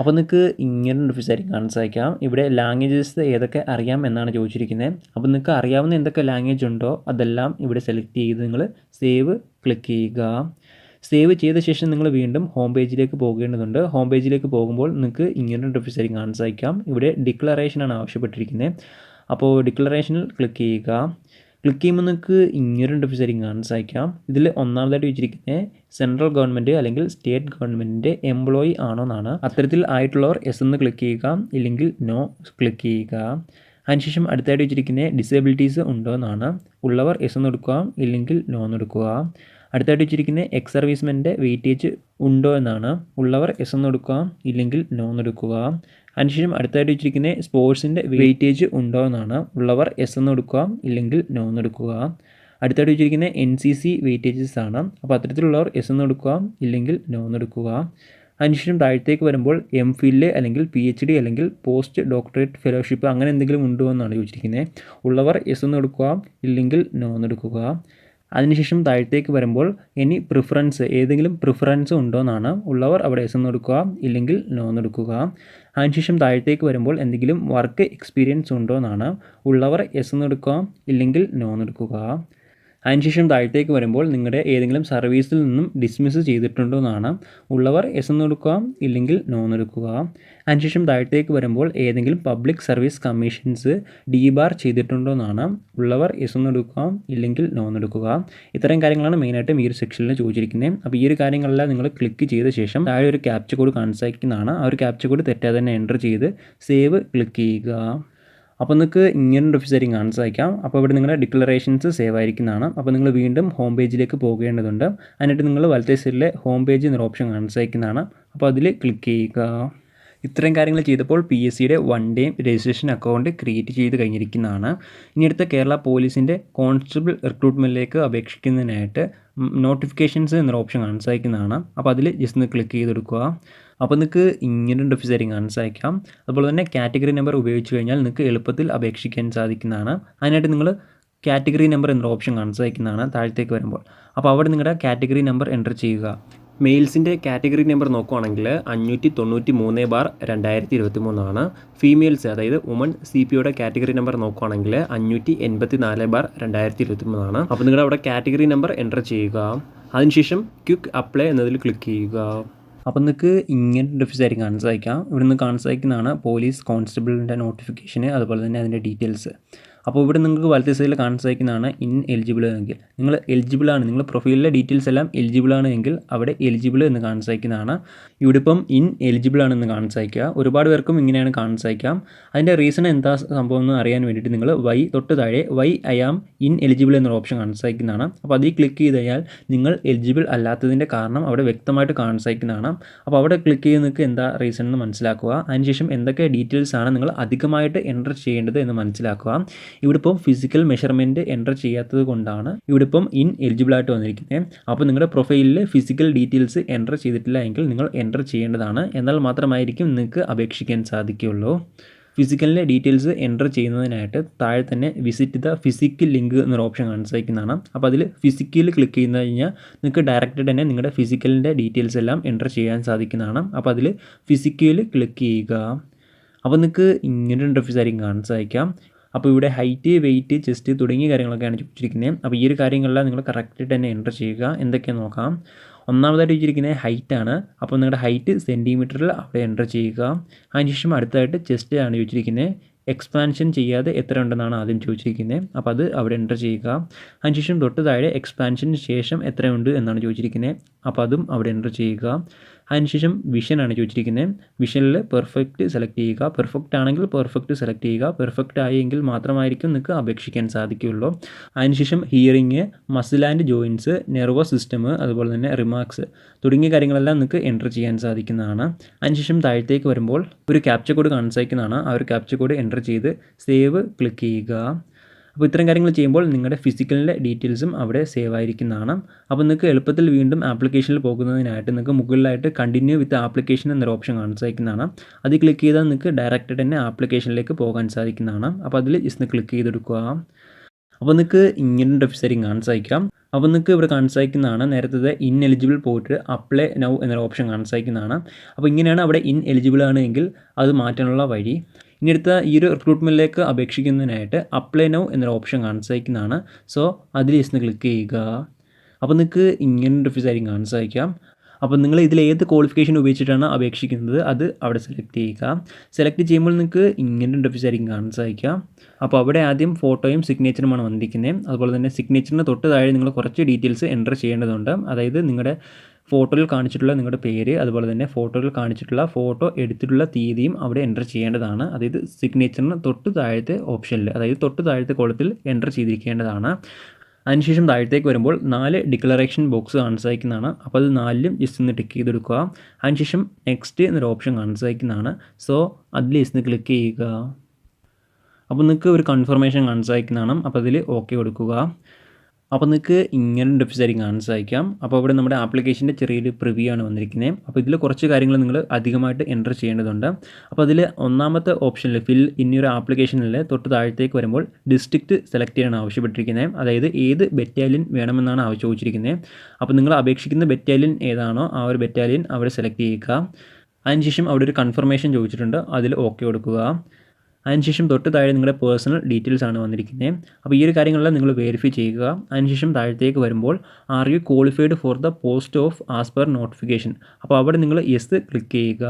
അപ്പോൾ നിങ്ങൾക്ക് ഇങ്ങനെ ഒരു ആയിരിക്കും കാണാൻ സാധിക്കാം ഇവിടെ ലാംഗ്വേജസ് ഏതൊക്കെ അറിയാം എന്നാണ് ചോദിച്ചിരിക്കുന്നത്. അപ്പോൾ നിങ്ങൾക്ക് അറിയാവുന്ന എന്തൊക്കെ ലാംഗ്വേജ് ഉണ്ടോ അതെല്ലാം ഇവിടെ സെലക്ട് ചെയ്ത് നിങ്ങൾ സേവ് ക്ലിക്ക് ചെയ്യുക. സേവ് ചെയ്ത ശേഷം നിങ്ങൾ വീണ്ടും ഹോം പേജിലേക്ക് പോകേണ്ടതുണ്ട്. ഹോം പേജിലേക്ക് പോകുമ്പോൾ നിങ്ങൾക്ക് ഇങ്ങനെ ആയിരിക്കും കാണാൻ സാധിക്കാം ഇവിടെ ഡിക്ലറേഷനാണ് ആവശ്യപ്പെട്ടിരിക്കുന്നത് അപ്പോൾ ഡിക്ലറേഷനിൽ ക്ലിക്ക് ചെയ്യുക. ക്ലിക്ക് ചെയ്യുമ്പോൾ നിങ്ങൾക്ക് ഇങ്ങനെ ഡിഫീസ് ആയിരിക്കും കാണാൻ സാധിക്കാം ഇതിൽ ഒന്നാമതായിട്ട് വെച്ചിരിക്കുന്നത് സെൻട്രൽ ഗവൺമെന്റ് അല്ലെങ്കിൽ സ്റ്റേറ്റ് ഗവൺമെന്റിന്റെ എംപ്ലോയി ആണോ എന്നാണ്. അത്തരത്തിൽ ആയിട്ടുള്ളവർ എസ് എന്ന് ക്ലിക്ക് ചെയ്യുക. ഇല്ലെങ്കിൽ നോ ക്ലിക്ക് ചെയ്യുക. അതിനുശേഷം അടുത്തായിട്ട് വെച്ചിരിക്കുന്ന ഡിസേബിലിറ്റീസ് ഉണ്ടോ എന്നാണ് ഉള്ളവർ എസ് എന്ന് എടുക്കുക ഇല്ലെങ്കിൽ നോ എന്ന് കൊടുക്കുക അടുത്തായിട്ട് വെച്ചിരിക്കുന്ന എക്സ് സർവീസ്മെന്റെ വെയിറ്റേജ് ഉണ്ടോ എന്നാണ് ഉള്ളവർ എസ് എന്ന് എടുക്കുക ഇല്ലെങ്കിൽ നോ എന്ന് കൊടുക്കുക അതിനുശേഷം അടുത്തായിട്ട് വെച്ചിരിക്കുന്ന സ്പോർട്സിന്റെ വെയിറ്റേജ് ഉണ്ടോ എന്നാണ് ഉള്ളവർ എസ് എന്ന് എടുക്കുക ഇല്ലെങ്കിൽ നോ എന്ന് കൊടുക്കുക അടുത്തായിട്ട് വെച്ചിരിക്കുന്ന എൻ സി സി വെയിറ്റേജസ് ആണ്. അപ്പോൾ അത്തരത്തിലുള്ളവർ എസ് എന്ന് എടുക്കുക ഇല്ലെങ്കിൽ നോ എന്ന് എടുക്കുക അതിനുശേഷം താഴത്തേക്ക് വരുമ്പോൾ എം ഫില്ല് അല്ലെങ്കിൽ പി എച്ച് ഡി അല്ലെങ്കിൽ പോസ്റ്റ് ഡോക്ടറേറ്റ് ഫെലോഷിപ്പ് അങ്ങനെ എന്തെങ്കിലും ഉണ്ടോ എന്നാണ് ചോദിച്ചിരിക്കുന്നത് ഉള്ളവർ എസ് എന്ന് എടുക്കുക ഇല്ലെങ്കിൽ നോ എന്ന് എടുക്കുക. അതിനുശേഷം താഴത്തേക്ക് വരുമ്പോൾ ഇനി പ്രിഫറൻസ് ഏതെങ്കിലും പ്രിഫറൻസ് ഉണ്ടോ എന്നാണ് ഉള്ളവർ അവിടെ എസ് എന്ന് എടുക്കുക ഇല്ലെങ്കിൽ നോ എന്ന് എടുക്കുക. അതിനുശേഷം താഴത്തേക്ക് വരുമ്പോൾ എന്തെങ്കിലും വർക്ക് എക്സ്പീരിയൻസ് ഉണ്ടോ എന്നാണ് ഉള്ളവർ എസ് എന്ന് എടുക്കുക ഇല്ലെങ്കിൽ നോ എന്ന് എടുക്കുക. അതിനുശേഷം താഴത്തേക്ക് വരുമ്പോൾ നിങ്ങളുടെ ഏതെങ്കിലും സർവീസിൽ നിന്നും ഡിസ്മിസ് ചെയ്തിട്ടുണ്ടോ എന്നാണ്. ഉള്ളവർ എസ് എന്ന് എടുക്കുക ഇല്ലെങ്കിൽ നോ എന്ന് എടുക്കുക. അതിനുശേഷം താഴത്തേക്ക് വരുമ്പോൾ ഏതെങ്കിലും public service commissions debar ചെയ്തിട്ടുണ്ടോ എന്നാണ്. ഉള്ളവർ എസ് എന്ന് എടുക്കുക ഇല്ലെങ്കിൽ നോ എന്ന് എടുക്കുക. ഇത്തരം കാര്യങ്ങളാണ് മെയിനായിട്ടും ഈ ഒരു സെക്ഷനിൽ ചോദിച്ചിരിക്കുന്നത് അപ്പോൾ ഈ ഒരു കാര്യങ്ങളെല്ലാം നിങ്ങൾ ക്ലിക്ക് ചെയ്ത ശേഷം താഴെ ഒരു ക്യാപ്ച കോഡ് കാണിച്ചിരിക്കുന്നതാണ് ആ ഒരു ക്യാപ്ച കോഡ് തെറ്റാതെ തന്നെ എന്റർ ചെയ്ത് സേവ് ക്ലിക്ക് ചെയ്യുക. അപ്പോൾ നിങ്ങൾക്ക് ഒരു ഓഫീസായിരിക്കും കാണാൻ സാധിക്കാം അപ്പോൾ ഇവിടെ നിങ്ങളുടെ ഡിക്ലറേഷൻസ് സേവ് ആയിരിക്കുന്നതാണ്. അപ്പോൾ നിങ്ങൾ വീണ്ടും ഹോം പേജിലേക്ക് പോകേണ്ടതുണ്ട്. എന്നിട്ട് നിങ്ങൾ വലത്തെ സൈഡിലെ ഹോം പേജ് എന്നൊരു ഓപ്ഷൻ കാണാൻ സാധിക്കുന്നതാണ് അപ്പോൾ അതിൽ ക്ലിക്ക് ചെയ്യുക. ഇത്രയും കാര്യങ്ങൾ ചെയ്തപ്പോൾ പി എസ് സിയുടെ one day registration account create ചെയ്ത് കഴിഞ്ഞിരിക്കുന്നതാണ്. ഇനി അടുത്ത കേരള പോലീസിന്റെ കോൺസ്റ്റബിൾ റിക്രൂട്ട്മെന്റിലേക്ക് അപേക്ഷിക്കുന്നതിനായിട്ട് നോട്ടിഫിക്കേഷൻസ് എന്നൊരു ഓപ്ഷൻ കാണാൻ സാധിക്കുന്നതാണ് അപ്പോൾ അതിൽ ജസ്റ്റ് ഒന്ന് ക്ലിക്ക് ചെയ്തെടുക്കുക. അപ്പോൾ നിങ്ങൾക്ക് ഇങ്ങനെ ഒരു കാണാൻ സാധിക്കാം അതുപോലെ തന്നെ കാറ്റഗറി നമ്പർ ഉപയോഗിച്ച് കഴിഞ്ഞാൽ നിങ്ങൾക്ക് എളുപ്പത്തിൽ അപേക്ഷിക്കാൻ സാധിക്കുന്നതാണ്. അതിനായിട്ട് നിങ്ങൾ കാറ്റഗറി നമ്പർ എന്നൊരു ഓപ്ഷൻ കാണാൻ സാധിക്കുന്നതാണ് താഴത്തേക്ക് വരുമ്പോൾ. അപ്പോൾ അവിടെ നിങ്ങളുടെ കാറ്റഗറി നമ്പർ എന്റർ ചെയ്യുക. മെയിൽസിന്റെ കാറ്റഗറി നമ്പർ നോക്കുവാണെങ്കിൽ അഞ്ഞൂറ്റി തൊണ്ണൂറ്റി മൂന്ന് ബാർ രണ്ടായിരത്തി ഇരുപത്തി മൂന്നാണ് ഫീമെയിൽസ് അതായത് വുമൺ സി പി ഒയുടെ കാറ്റഗറി നമ്പർ നോക്കുവാണെങ്കിൽ അഞ്ഞൂറ്റി എൺപത്തി നാല് ബാർ രണ്ടായിരത്തി ഇരുപത്തി മൂന്നാണ് അപ്പോൾ നിങ്ങളുടെ അവിടെ കാറ്റഗറി നമ്പർ എന്റർ ചെയ്യുക. അതിനുശേഷം ക്വിക്ക് അപ്ലൈ എന്നതിൽ ക്ലിക്ക് ചെയ്യുക. അപ്പോൾ നിങ്ങൾക്ക് ഇങ്ങനെ ഡിഫീസ് ആയിരിക്കും കാണാൻ സാധിക്കാം ഇവിടുന്ന് കാണാൻ പോലീസ് കോൺസ്റ്റബിളിന്റെ നോട്ടിഫിക്കേഷന് അതുപോലെ തന്നെ അതിന്റെ ഡീറ്റെയിൽസ് അപ്പോൾ ഇവിടെ നിങ്ങൾക്ക് വലത്തെ സൈഡിൽ കാണാൻ സാധിക്കുന്നതാണ് ഇൻ എലിജിബിൾ എങ്കിൽ. നിങ്ങൾ എലിജിബിൾ ആണ്. നിങ്ങൾ പ്രൊഫൈലിലെ ഡീറ്റെയിൽസ് എല്ലാം എലിജിബിൾ ആണ് എങ്കിൽ അവിടെ എലിജിബിൾ എന്ന് കാണാൻ സാധിക്കുന്നതാണ്. ഇവിടെ ഇപ്പം ഇൻ എലിജിബിൾ ആണെന്ന് കാണാൻ സാധിക്കുക. ഒരുപാട് പേർക്കും ഇങ്ങനെയാണ് കാണാൻ സാധിക്കാം അതിന്റെ റീസൺ എന്താ സംഭവം എന്ന് അറിയാൻ വേണ്ടിയിട്ട് നിങ്ങൾ വൈ തൊട്ട് താഴെ why I am ineligible എന്നൊരു ഓപ്ഷൻ കാണാൻ സാധിക്കുന്നതാണ്. അപ്പോൾ അതിൽ ക്ലിക്ക് ചെയ്ത് കഴിഞ്ഞാൽ നിങ്ങൾ എലിജിബിൾ അല്ലാത്തതിന്റെ കാരണം അവിടെ വ്യക്തമായിട്ട് കാണാൻ സാധിക്കുന്നതാണ്. അപ്പോൾ അവിടെ ക്ലിക്ക് ചെയ്ത് നിങ്ങൾക്ക് എന്താ റീസൺ എന്ന് മനസ്സിലാക്കുക. അതിനുശേഷം എന്തൊക്കെ ഡീറ്റെയിൽസ് ആണ് നിങ്ങൾ അധികമായിട്ട് എന്റർ ചെയ്യേണ്ടത് എന്ന് മനസ്സിലാക്കുക. ഇവിടെ ഇപ്പം ഫിസിക്കൽ മെഷർമെന്റ് എന്റർ ചെയ്യാത്തത് കൊണ്ടാണ് ഇവിടെ ഇപ്പം ഇൻ എലിജിബിൾ ആയിട്ട് വന്നിരിക്കുന്നത് അപ്പോൾ നിങ്ങളുടെ പ്രൊഫൈലിൽ ഫിസിക്കൽ ഡീറ്റെയിൽസ് എന്റർ ചെയ്തിട്ടില്ല എങ്കിൽ നിങ്ങൾ എന്റർ ചെയ്യേണ്ടതാണ്. എന്നാൽ മാത്രമായിരിക്കും നിങ്ങൾക്ക് അപേക്ഷിക്കാൻ സാധിക്കുകയുള്ളൂ. ഫിസിക്കലിന്റെ ഡീറ്റെയിൽസ് എന്റർ ചെയ്യുന്നതിനായിട്ട് താഴെ തന്നെ വിസിറ്റ് ദ ഫിസിക്കൽ ലിങ്ക് എന്നൊരു ഓപ്ഷൻ കാണാൻ സാധിക്കുന്നതാണ് അപ്പോൾ അതിൽ ഫിസിക്കൽ ക്ലിക്ക് ചെയ്യുന്ന കഴിഞ്ഞാൽ നിങ്ങൾക്ക് ഡയറക്റ്റ് തന്നെ നിങ്ങളുടെ ഫിസിക്കലിന്റെ ഡീറ്റെയിൽസ് എല്ലാം എന്റർ ചെയ്യാൻ സാധിക്കുന്നതാണ്. അപ്പോൾ അതിൽ ഫിസിക്കൽ ക്ലിക്ക് ചെയ്യുക. അപ്പോൾ നിങ്ങൾക്ക് ഇങ്ങനെ ഇന്റർഫീസ് ആയിരിക്കും കാണാൻ അപ്പോൾ ഇവിടെ ഹൈറ്റ് വെയിറ്റ് ചെസ്റ്റ് തുടങ്ങിയ കാര്യങ്ങളൊക്കെയാണ് ചോദിച്ചിരിക്കുന്നത്. അപ്പോൾ ഈ ഒരു കാര്യങ്ങളെല്ലാം നിങ്ങൾ കറക്റ്റായിട്ട് തന്നെ എന്റർ ചെയ്യുക. എന്തൊക്കെയാണ് നോക്കാം. ഒന്നാമതായിട്ട് ചോദിച്ചിരിക്കുന്നത് ഹൈറ്റ് ആണ്. അപ്പോൾ നിങ്ങളുടെ ഹൈറ്റ് സെന്റിമീറ്ററിൽ അവിടെ എന്റർ ചെയ്യുക. അതിനുശേഷം അടുത്തതായിട്ട് ചെസ്റ്റ് ആണ് ചോദിച്ചിരിക്കുന്നത്. എക്സ്പാൻഷൻ ചെയ്യാതെ എത്ര ഉണ്ടെന്നാണ് ആദ്യം ചോദിച്ചിരിക്കുന്നത്. അപ്പോൾ അത് അവിടെ എന്റർ ചെയ്യുക. അതിനുശേഷം തൊട്ട് താഴെ എക്സ്പാൻഷന് ശേഷം എത്രയുണ്ട് എന്നാണ് ചോദിച്ചിരിക്കുന്നത്. അപ്പോൾ അതും അവിടെ എന്റർ ചെയ്യുക. അതിനുശേഷം വിഷൻ ആണ് ചോദിച്ചിരിക്കുന്നത്. വിഷനിൽ പെർഫെക്റ്റ് സെലക്ട് ചെയ്യുക. പെർഫെക്റ്റ് ആണെങ്കിൽ പെർഫെക്റ്റ് സെലക്ട് ചെയ്യുക. പെർഫെക്റ്റ് ആയെങ്കിൽ മാത്രമായിരിക്കും നിങ്ങൾക്ക് അപേക്ഷിക്കാൻ സാധിക്കുകയുള്ളൂ. അതിനുശേഷം hearing muscle and joints nervous system അതുപോലെ തന്നെ റിമാർക്സ് തുടങ്ങിയ കാര്യങ്ങളെല്ലാം നിങ്ങൾക്ക് എന്റർ ചെയ്യാൻ സാധിക്കുന്നതാണ്. അതിനുശേഷം താഴത്തേക്ക് വരുമ്പോൾ ഒരു ക്യാപ്ചർ കോഡ് കാണാൻ സാധിക്കുന്നതാണ് ആ ഒരു ക്യാപ്ചർ കോഡ് എന്റർ ചെയ്ത് സേവ് ക്ലിക്ക് ചെയ്യുക. അപ്പോൾ ഇത്തരം കാര്യങ്ങൾ ചെയ്യുമ്പോൾ നിങ്ങളുടെ ഫിസിക്കലിന്റെ ഡീറ്റെയിൽസും അവിടെ സേവ് ആയിരിക്കുന്നതാണ് അപ്പോൾ നിങ്ങൾക്ക് എളുപ്പത്തിൽ വീണ്ടും ആപ്ലിക്കേഷനിൽ പോകുന്നതിനായിട്ട് നിങ്ങൾക്ക് മുകളിലായിട്ട് കണ്ടിന്യൂ വിത്ത് ആപ്ലിക്കേഷൻ എന്നൊരു ഓപ്ഷൻ കാണാൻ സാധിക്കുന്നതാണ് അത് ക്ലിക്ക് ചെയ്താൽ നിങ്ങൾക്ക് ഡയറക്റ്റ് തന്നെ ആപ്ലിക്കേഷനിലേക്ക് പോകാൻ സാധിക്കുന്നതാണ് അപ്പോൾ അതിൽ ജസ്റ്റ് ക്ലിക്ക് ചെയ്തെടുക്കുക. അപ്പോൾ നിങ്ങൾക്ക് ഇങ്ങനെ വെബ്സൈറ്റിംഗ് കാണാൻ സാധിക്കാം. അപ്പോൾ നിങ്ങൾക്ക് ഇവിടെ കാണാൻ സാധിക്കുന്നതാണ് നേരത്തെ ഇൻ എലിജിബിൾ പോയിട്ട് അപ്ലൈ നൗ എന്നൊരു ഓപ്ഷൻ കാണാൻ സാധിക്കുന്നതാണ് അപ്പോൾ ഇങ്ങനെയാണ് അവിടെ ഇൻ എലിജിബിൾ ആണ് എങ്കിൽ അത് മാറ്റാനുള്ള വഴി. ഇനി അടുത്ത ഈ ഒരു റിക്രൂട്ട്മെന്റിലേക്ക് അപേക്ഷിക്കുന്നതിനായിട്ട് അപ്ലൈ നൗ എന്നൊരു ഓപ്ഷൻ കാണാൻ സാധിക്കുന്നതാണ് സോ അതിൽ ജസ്റ്റ് ക്ലിക്ക് ചെയ്യുക. അപ്പോൾ നിങ്ങൾക്ക് ഇങ്ങനെ ഒരു ആയിരിക്കും കാണാൻ സാധിക്കാം അപ്പോൾ നിങ്ങൾ ഇതിൽ ഏത് ക്വാളിഫിക്കേഷൻ ഉപയോഗിച്ചിട്ടാണ് അപേക്ഷിക്കുന്നത്? അത് അവിടെ സെലക്ട് ചെയ്യുക. സെലക്ട് ചെയ്യുമ്പോൾ നിങ്ങൾക്ക് ഇങ്ങനെ ഇന്റർഫീസ് ആയിരിക്കും കാണാൻ സാധിക്കാം അപ്പോൾ അവിടെ ആദ്യം ഫോട്ടോയും സിഗ്നേച്ചറുമാണ് വന്നിരിക്കുന്നത്. അതുപോലെ തന്നെ സിഗ്നേച്ചറിന് തൊട്ട് താഴെ നിങ്ങൾ കുറച്ച് ഡീറ്റെയിൽസ് എന്റർ ചെയ്യേണ്ടതുണ്ട്. അതായത് നിങ്ങളുടെ ഫോട്ടോയിൽ കാണിച്ചിട്ടുള്ള നിങ്ങളുടെ പേര് അതുപോലെ തന്നെ ഫോട്ടോയിൽ കാണിച്ചിട്ടുള്ള ഫോട്ടോ എടുത്തിട്ടുള്ള തീയതിയും അവിടെ എന്റർ ചെയ്യേണ്ടതാണ്. അതായത് സിഗ്നേച്ചറിന് തൊട്ട് താഴത്തെ ഓപ്ഷനിൽ അതായത് തൊട്ട് താഴത്തെ കോളത്തിൽ എന്റർ ചെയ്തിരിക്കേണ്ടതാണ്. അതിനുശേഷം താഴത്തേക്ക് വരുമ്പോൾ നാല് ഡിക്ലറേഷൻ ബോക്സ് കാണാൻ സാധിക്കുന്നതാണ് അപ്പോൾ അത് നാലിലും ജസ്റ്റ് ഒന്ന് ടിക്ക് ചെയ്തെടുക്കുക. അതിനുശേഷം നെക്സ്റ്റ് എന്നൊരു ഓപ്ഷൻ കാണാൻ സാധിക്കുന്നതാണ് സോ അതിൽ ജസ്റ്റ് ഒന്ന് ക്ലിക്ക് ചെയ്യുക. അപ്പോൾ നിങ്ങൾക്ക് ഒരു കൺഫർമേഷൻ കാണാൻ സാധിക്കുന്നതാണ് അപ്പോൾ അതിൽ ഓക്കെ കൊടുക്കുക. അപ്പോൾ നിങ്ങൾക്ക് ഇങ്ങനെ ആയിരിക്കും കാണാൻ സാധിക്കാം അപ്പോൾ ഇവിടെ നമ്മുടെ ആപ്ലിക്കേഷന്റെ ചെറിയൊരു പ്രിവ്യൂ ആണ് വന്നിരിക്കുന്നത് അപ്പോൾ ഇതിൽ കുറച്ച് കാര്യങ്ങൾ നിങ്ങൾ അധികമായിട്ട് എന്റർ ചെയ്യേണ്ടതുണ്ട്. അപ്പോൾ അതിൽ ഒന്നാമത്തെ ഓപ്ഷനിൽ ഫിൽ ഇനിയൊരു ആപ്ലിക്കേഷനിൽ തൊട്ട് താഴത്തേക്ക് വരുമ്പോൾ ഡിസ്ട്രിക്റ്റ് സെലക്ട് ചെയ്യാൻ ആവശ്യപ്പെട്ടിരിക്കുന്നത് അതായത് ഏത് ബറ്റാലിയൻ വേണമെന്നാണ് ആവശ്യം ചോദിച്ചിരിക്കുന്നത് അപ്പോൾ നിങ്ങൾ അപേക്ഷിക്കുന്ന ബറ്റാലിയൻ ഏതാണോ ആ ഒരു ബറ്റാലിയൻ അവിടെ സെലക്ട് ചെയ്യുക. അതിനുശേഷം അവിടെ ഒരു കൺഫർമേഷൻ ചോദിച്ചിട്ടുണ്ട്. അതിൽ ഓക്കെ കൊടുക്കുക. അതിനുശേഷം തൊട്ട് താഴെ നിങ്ങളുടെ പേഴ്സണൽ ഡീറ്റെയിൽസ് ആണ് വന്നിരിക്കുന്നത്. അപ്പോൾ ഈ ഒരു കാര്യങ്ങളെല്ലാം നിങ്ങൾ വെരിഫൈ ചെയ്യുക. അതിനുശേഷം താഴത്തേക്ക് വരുമ്പോൾ are you qualified for the post of as per notification അപ്പോൾ അവിടെ നിങ്ങൾ യെസ് ക്ലിക്ക് ചെയ്യുക.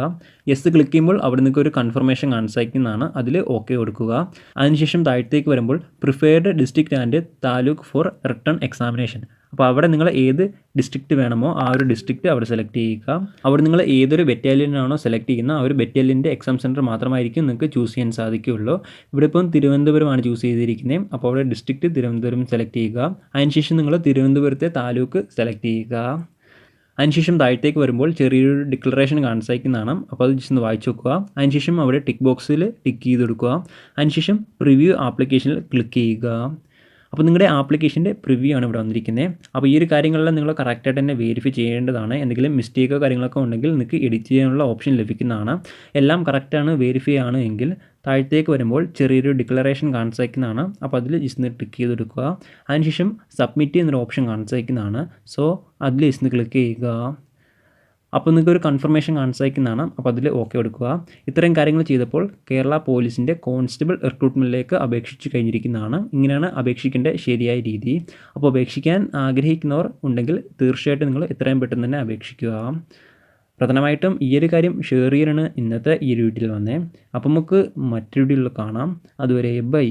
യെസ് ക്ലിക്ക് ചെയ്യുമ്പോൾ അവിടെ നിങ്ങൾക്ക് ഒരു കൺഫർമേഷൻ കാണിച്ചയക്കുന്നതാണ് അതിൽ ഓക്കെ കൊടുക്കുക. അതിനുശേഷം താഴത്തേക്ക് വരുമ്പോൾ preferred district and taluk for return examination അപ്പോൾ അവിടെ നിങ്ങൾ ഏത് ഡിസ്ട്രിക്റ്റ് വേണമോ ആ ഒരു ഡിസ്ട്രിക്റ്റ് അവിടെ സെലക്ട് ചെയ്യുക. അവിടെ നിങ്ങൾ ഏതൊരു ബറ്റാലിയനാണോ സെലക്ട് ചെയ്യുന്ന ആ ഒരു ബറ്റാലിയന്റെ എക്സാം സെന്റർ മാത്രമായിരിക്കും നിങ്ങൾക്ക് ചൂസ് ചെയ്യാൻ സാധിക്കുകയുള്ളൂ. ഇവിടെ ഇപ്പം തിരുവനന്തപുരമാണ് ചൂസ് ചെയ്തിരിക്കുന്നത് അപ്പോൾ അവിടെ ഡിസ്ട്രിക്റ്റ് തിരുവനന്തപുരം സെലക്ട് ചെയ്യുക. അതിനുശേഷം നിങ്ങൾ തിരുവനന്തപുരത്തെ താലൂക്ക് സെലക്ട് ചെയ്യുക. അതിനുശേഷം താഴത്തേക്ക് വരുമ്പോൾ ചെറിയൊരു ഡിക്ലറേഷൻ കാണിച്ചയക്കുന്നതാണ്. അപ്പോൾ അത് ജസ്റ്റ് ഒന്ന് വായിച്ചു നോക്കുക. അതിനുശേഷം അവിടെ ടിക്ക് ബോക്സിൽ ടിക്ക് ചെയ്ത് കൊടുക്കുക അതിനുശേഷം പ്രിവ്യൂ ആപ്ലിക്കേഷനിൽ ക്ലിക്ക് ചെയ്യുക. അപ്പോൾ നിങ്ങളുടെ ആപ്ലിക്കേഷന്റെ പ്രിവ്യൂ ആണ് ഇവിടെ വന്നിരിക്കുന്നത് അപ്പോൾ ഈ ഒരു കാര്യങ്ങളെല്ലാം നിങ്ങൾ കറക്റ്റായിട്ട് തന്നെ വെരിഫൈ ചെയ്യേണ്ടതാണ്. എന്തെങ്കിലും മിസ്റ്റേക്കോ കാര്യങ്ങളൊക്കെ ഉണ്ടെങ്കിൽ നിങ്ങൾക്ക് എഡിറ്റ് ചെയ്യാനുള്ള ഓപ്ഷൻ ലഭിക്കുന്നതാണ്. എല്ലാം കറക്റ്റാണ് വെരിഫൈ ആണ് എങ്കിൽ താഴത്തേക്ക് വരുമ്പോൾ ചെറിയൊരു ഡിക്ലറേഷൻ കാണിച്ചേക്കുന്നതാണ് അപ്പോൾ അതിൽ ടിക്ക് ക്ലിക്ക് ചെയ്തെടുക്കുക. അതിനുശേഷം സബ്മിറ്റ് എന്നൊരു ഓപ്ഷൻ കാണിച്ചേക്കുന്നതാണ് സോ അതിൽ ജസ്റ്റ് ക്ലിക്ക് ചെയ്യുക. അപ്പോൾ നിങ്ങൾക്ക് ഒരു കൺഫർമേഷൻ കാണിച്ചയക്കുന്നതാണ്. അപ്പോൾ അതിൽ ഓക്കെ കൊടുക്കുക. ഇത്തരം കാര്യങ്ങൾ ചെയ്തപ്പോൾ കേരള പോലീസിന്റെ കോൺസ്റ്റബിൾ റിക്രൂട്ട്മെന്റിലേക്ക് അപേക്ഷിച്ച് കഴിഞ്ഞിരിക്കുന്നതാണ്. ഇങ്ങനെയാണ് അപേക്ഷിക്കേണ്ട ശരിയായ രീതി. അപ്പോൾ അപേക്ഷിക്കാൻ ആഗ്രഹിക്കുന്നവർ ഉണ്ടെങ്കിൽ തീർച്ചയായിട്ടും നിങ്ങൾ എത്രയും പെട്ടെന്ന് തന്നെ അപേക്ഷിക്കുക. പ്രധാനമായിട്ടും ഈ ഒരു കാര്യം ഷെയർ ചെയ്യാനാണ് ഇന്നത്തെ ഈ ഒരു വീഡിയോയിൽ വന്നേ. അപ്പോൾ നമുക്ക് മറ്റൊരു വീഡിയോയിൽ കാണാം. അതുവരെ ബൈ.